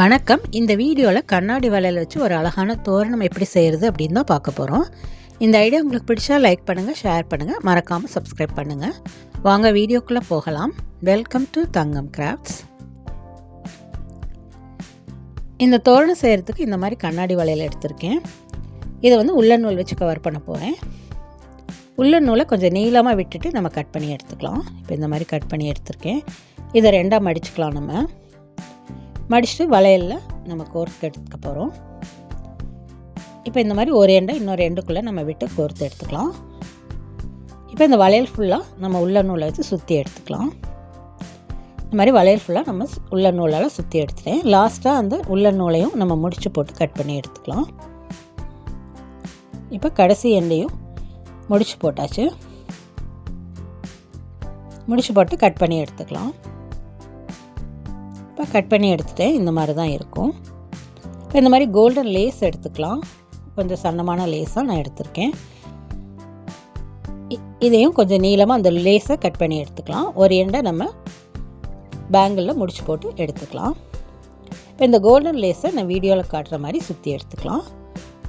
வணக்கம். இந்த வீடியோவில் கண்ணாடி வலையில் வச்சு ஒரு அழகான தோரணம் எப்படி செய்கிறது அப்படின்னு தான் பார்க்க போகிறோம் இந்த ஐடியா உங்களுக்கு பிடிச்சா லைக் பண்ணுங்கள் ஷேர் பண்ணுங்கள் மறக்காமல் சப்ஸ்கிரைப் பண்ணுங்கள் வாங்க வீடியோக்குள்ளே போகலாம். வெல்கம் டு தங்கம் கிராஃப்ட்ஸ் இந்த தோரணம் செய்கிறதுக்கு இந்த மாதிரி கண்ணாடி வலையில் எடுத்திருக்கேன். இதை வந்து உள்ள நூல் வச்சு கவர் பண்ண போகிறேன் உள்ள நூலை கொஞ்சம் நீளமாக விட்டுட்டு நம்ம கட் பண்ணி எடுத்துக்கலாம். இப்போ இந்த மாதிரி கட் பண்ணி எடுத்திருக்கேன். இதை ரெண்டாக மடிச்சுக்கலாம் நம்ம. மடிச்சுட்டு வளையலில் நம்ம கோர்த்து எடுத்துக்க போகிறோம் இப்போ இந்த மாதிரி ஒரு எண்டை இன்னொரு எண்டுக்குள்ளே நம்ம விட்டு கோர்த்து எடுத்துக்கலாம். இப்போ இந்த வளையல் ஃபுல்லாக நம்ம உள்ள நூலை வச்சு சுற்றி எடுத்துக்கலாம். இந்த மாதிரி வளையல் ஃபுல்லாக நம்ம உள்ள நூலால் சுற்றி எடுத்துட்டேன். லாஸ்ட்டாக அந்த உள்ள நூலையும் நம்ம முடிச்சு போட்டு கட் பண்ணி எடுத்துக்கலாம். இப்போ கடைசி எண்டையும் முடிச்சு போட்டாச்சு. முடிச்சு போட்டு கட் பண்ணி எடுத்துக்கலாம். இப்போ கட் பண்ணி எடுத்துகிட்டேன் இந்த மாதிரி தான் இருக்கும். இப்போ இந்த மாதிரி கோல்டன் லேஸ் எடுத்துக்கலாம். கொஞ்சம் சன்னமான லேஸாக நான் எடுத்திருக்கேன். இதையும் கொஞ்சம் நீளமாக அந்த லேஸை கட் பண்ணி எடுத்துக்கலாம். ஒரு எண்டை நம்ம பேங்கிளில் முடிச்சு போட்டு எடுத்துக்கலாம். இப்போ இந்த கோல்டன் லேஸை நான் வீடியோவில் காட்டுற மாதிரி சுற்றி எடுத்துக்கலாம்.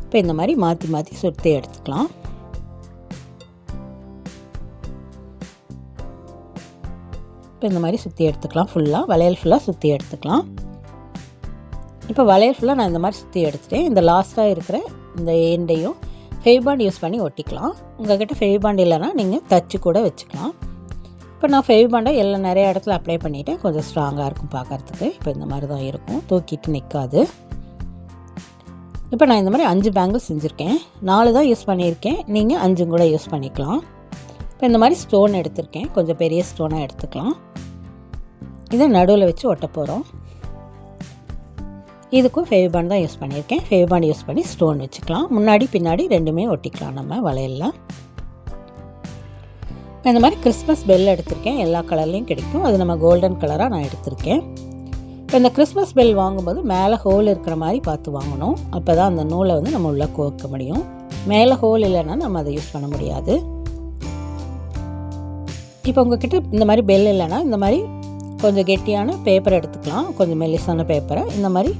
இப்போ இந்த மாதிரி மாற்றி மாற்றி சுற்றி எடுத்துக்கலாம். இப்போ இந்த மாதிரி சுற்றி எடுத்துக்கலாம். ஃபுல்லாக வளையல் ஃபுல்லாக சுற்றி எடுத்துக்கலாம். இப்போ வளையல் ஃபுல்லாக நான் இந்த மாதிரி சுற்றி எடுத்துட்டேன். இந்த லாஸ்ட்டாக இருக்கிற இந்த எண்டையும் ஃபெய்பாண்ட் யூஸ் பண்ணி ஒட்டிக்கலாம். உங்கள் உங்கள்கிட்ட ஃபெய்பாண்ட் இல்லைன்னா நீங்கள் தச்சு கூட வச்சுக்கலாம். இப்போ நான் ஃபெய்பாண்டை எல்லாம் நிறைய இடத்துல அப்ளை பண்ணிவிட்டேன் கொஞ்சம் ஸ்ட்ராங்காக இருக்கும் பார்க்குறதுக்கு. இப்போ இந்த மாதிரி தான் இருக்கும். தூக்கிட்டு நிற்காது இப்போ நான் இந்த மாதிரி அஞ்சு பேங்கிள் செஞ்சுருக்கேன். நாலு தான் யூஸ் பண்ணியிருக்கேன். நீங்கள் அஞ்சும் கூட யூஸ் பண்ணிக்கலாம். இப்போ இந்த மாதிரி ஸ்டோன் எடுத்திருக்கேன். கொஞ்சம் பெரிய ஸ்டோனாக எடுத்துக்கலாம். இதை நடுவில் வச்சு ஒட்ட போகிறோம் இதுக்கும் ஃபேவிபான் தான் யூஸ் பண்ணியிருக்கேன். ஃபேவிபான் யூஸ் பண்ணி ஸ்டோன் வச்சுக்கலாம். முன்னாடி பின்னாடி ரெண்டுமே ஒட்டிக்கலாம் நம்ம வளையலில். இந்த மாதிரி கிறிஸ்மஸ் பெல் எடுத்திருக்கேன். எல்லா கலர்லேயும் கிடைக்கும். அது நம்ம கோல்டன் கலராக நான் எடுத்திருக்கேன். இப்போ இந்த கிறிஸ்மஸ் பெல் வாங்கும்போது மேலே ஹோல் இருக்கிற மாதிரி பார்த்து வாங்கணும். அப்போ தான் அந்த நூலை வந்து நம்ம உள்ளே கோர்க்க முடியும். மேலே ஹோல் இல்லைன்னா நம்ம அதை யூஸ் பண்ண முடியாது. இப்போ உங்ககிட்ட இந்த மாதிரி பெல் இல்லைன்னா இந்த மாதிரி கொஞ்சம் கெட்டியான பேப்பர் எடுத்துக்கலாம். கொஞ்சம் மெல்லிசான பேப்பரை இந்த மாதிரி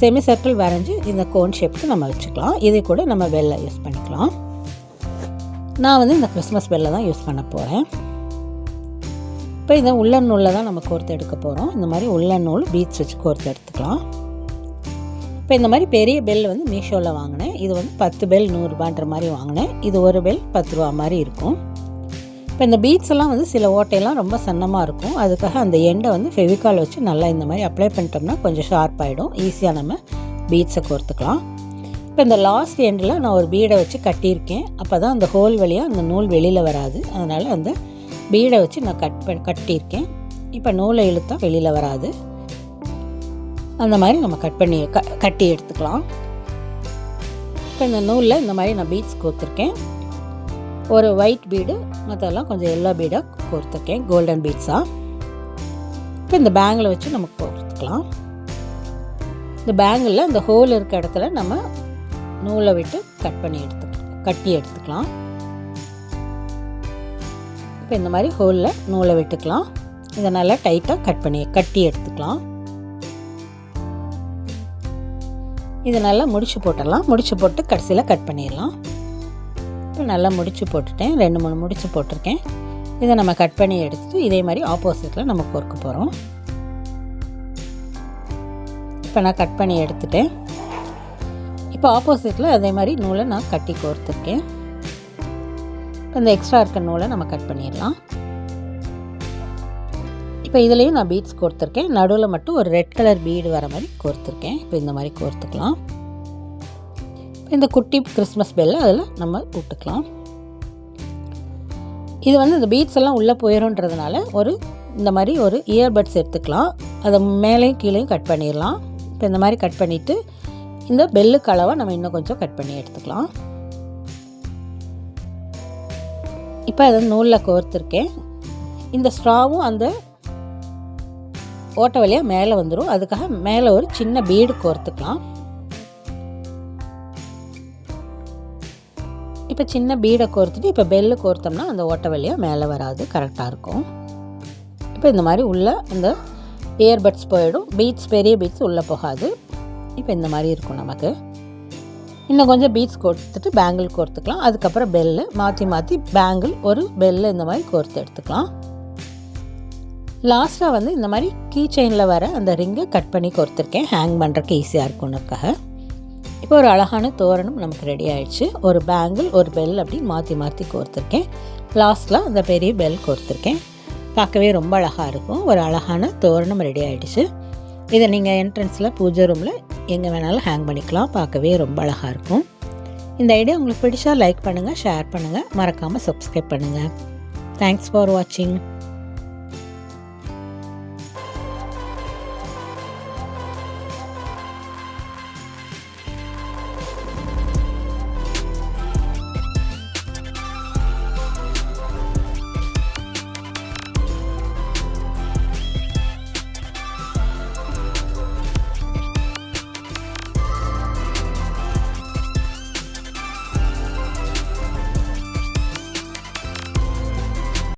செமி சர்க்கிள் வரைஞ்சி இந்த கோன் ஷேப்புக்கு நம்ம வச்சுக்கலாம். இதை கூட நம்ம பெல்லை யூஸ் பண்ணிக்கலாம். நான் வந்து இந்த கிறிஸ்மஸ் பெல்லை தான் யூஸ் பண்ண போகிறேன் இப்போ இதை உள்ளன் நூலில் தான் நம்ம கோர்த்து எடுக்க போகிறோம் இந்த மாதிரி உள்ளன் நூல் பீச் வச்சு கோர்த்து எடுத்துக்கலாம். இப்போ இந்த மாதிரி பெரிய பெல் வந்து மீஷோவில் வாங்கினேன். இது வந்து பத்து பெல் நூறுரூபான்ற மாதிரி வாங்கினேன். இது ஒரு பெல் பத்து ரூபா மாதிரி இருக்கும். இப்போ இந்த பீட்ஸ் எல்லாம் வந்து சில ஓட்டையெல்லாம் ரொம்ப சன்னமாக இருக்கும். அதுக்காக அந்த எண்டை வந்து ஃபெவிகால் வச்சு நல்லா இந்த மாதிரி அப்ளை பண்ணிட்டோம்னா கொஞ்சம் ஷார்ப் ஆகிடும் ஈஸியாக நம்ம பீட்ஸை கோர்த்துக்கலாம். இப்போ இந்த லாஸ்ட் எண்டில் நான் ஒரு பீடை வச்சு கட்டியிருக்கேன். அப்போ தான் அந்த ஹோல் வழியாக அந்த நூல் வெளியில் வராது. அதனால் அந்த பீடை வச்சு நான் கட் பண்ண கட்டியிருக்கேன். இப்போ நூலை இழுத்தா வெளியில் வராது. அந்த மாதிரி நம்ம கட் பண்ணி க கட்டி எடுத்துக்கலாம். இப்போ இந்த நூலில் இந்த மாதிரி நான் பீட்ஸ் கோர்த்துருக்கேன். ஒரு ஒயிட் பீடு மற்றெல்லாம் கொஞ்சம் எல்லோ பீடாக கோர்த்துருக்கேன். கோல்டன் பீட்ஸாக இப்போ இந்த பேங்கில் வச்சு நம்ம கோர்த்துக்கலாம். இந்த பேங்கில் இந்த ஹோல் இருக்க இடத்துல நம்ம நூலை விட்டு கட் பண்ணி எடுத்து கட்டி எடுத்துக்கலாம். இப்போ இந்த மாதிரி ஹோலில் நூலை விட்டுக்கலாம். இதை நல்லா டைட்டாக கட் பண்ணி கட்டி எடுத்துக்கலாம். இதை நல்லா முடிச்சு போட்டுடலாம். முடிச்சு போட்டு கடைசியில் கட் பண்ணிடலாம். நல்லா முடிச்சு போட்டுட்டேன். ரெண்டு மூணு முடிச்சு போட்டிருக்கேன். இதை நம்ம கட் பண்ணி எடுத்துகிட்டு இதே மாதிரி ஆப்போசிட்டில் நம்ம கோர்க்க போகிறோம் இப்போ நான் கட் பண்ணி எடுத்துட்டேன். இப்போ ஆப்போசிட்டில் அதே மாதிரி நூலை நான் கட்டி கோர்த்துருக்கேன். இந்த எக்ஸ்ட்ரா இருக்க நூலை நம்ம கட் பண்ணிடலாம். இப்போ இதுலேயும் நான் பீட்ஸ் கோர்த்துருக்கேன். நடுவில் மட்டும் ஒரு ரெட் கலர் பீடு வர மாதிரி கோர்த்துருக்கேன். இப்போ இந்த மாதிரி கோர்த்துக்கலாம். இந்த குட்டி கிறிஸ்மஸ் பெல்லை அதில் நம்ம விட்டுக்கலாம் இது வந்து இந்த பீட்ஸ் எல்லாம் உள்ளே போயிடும்ன்றதுனால ஒரு இந்த மாதிரி ஒரு இயர்பட்ஸ் எடுத்துக்கலாம். அதை மேலேயும் கீழேயும் கட் பண்ணிடலாம். இப்போ இந்த மாதிரி கட் பண்ணிவிட்டு இந்த பெல்லுக்கு கலவை நம்ம இன்னும் கொஞ்சம் கட் பண்ணி எடுத்துக்கலாம். இப்போ அதை நூலில் கோர்த்துருக்கேன். இந்த ஸ்ட்ராவும் அந்த ஓட்ட வழியாக மேலே வந்துடும் அதுக்காக மேலே ஒரு சின்ன பீடு கோர்த்துக்கலாம். இப்போ சின்ன பீடை கோர்த்துட்டு இப்போ பெல்லு கோர்த்தோம்னா அந்த ஓட்டை வழியாக மேலே வராது கரெக்டாக இருக்கும். இப்போ இந்த மாதிரி உள்ள இந்த இயர்பட்ஸ் போயிடும். பீட்ஸ் பெரிய பீட்ஸ் உள்ளே போகாது. இப்போ இந்த மாதிரி இருக்கும் நமக்கு. இன்னும் கொஞ்சம் பீட்ஸ் கோர்த்துட்டு பேங்கிள் கோர்த்துக்கலாம். அதுக்கப்புறம் பெல்லு மாற்றி மாற்றி பேங்கிள் ஒரு பெல்லு இந்த மாதிரி கோர்த்து எடுத்துக்கலாம். லாஸ்ட்டாக வந்து இந்த மாதிரி கீ செயினில் வர அந்த ரிங்கை கட் பண்ணி கோர்த்துருக்கேன். ஹேங் பண்ணுறக்கு ஈஸியாக இருக்கும்னுக்காக இப்போ ஒரு அழகான தோரணம் நமக்கு ரெடி ஆயிடுச்சு. ஒரு பேங்கிள் ஒரு பெல் அப்படின்னு மாற்றி மாற்றி கோர்த்துருக்கேன். லாஸ்ட்டில் அந்த பெரிய பெல் கோர்த்துருக்கேன். பார்க்கவே ரொம்ப அழகாக இருக்கும். ஒரு அழகான தோரணம் ரெடி ஆயிடுச்சு. இதை நீங்கள் என்ட்ரன்ஸில் பூஜை ரூமில் எங்கே வேணாலும் ஹேங் பண்ணிக்கலாம். பார்க்கவே ரொம்ப அழகாக இருக்கும். இந்த ஐடியா உங்களுக்கு பிடிச்சா லைக் பண்ணுங்கள் ஷேர் பண்ணுங்கள் மறக்காமல் சப்ஸ்கிரைப் பண்ணுங்கள் தேங்க்ஸ் ஃபார் வாட்சிங்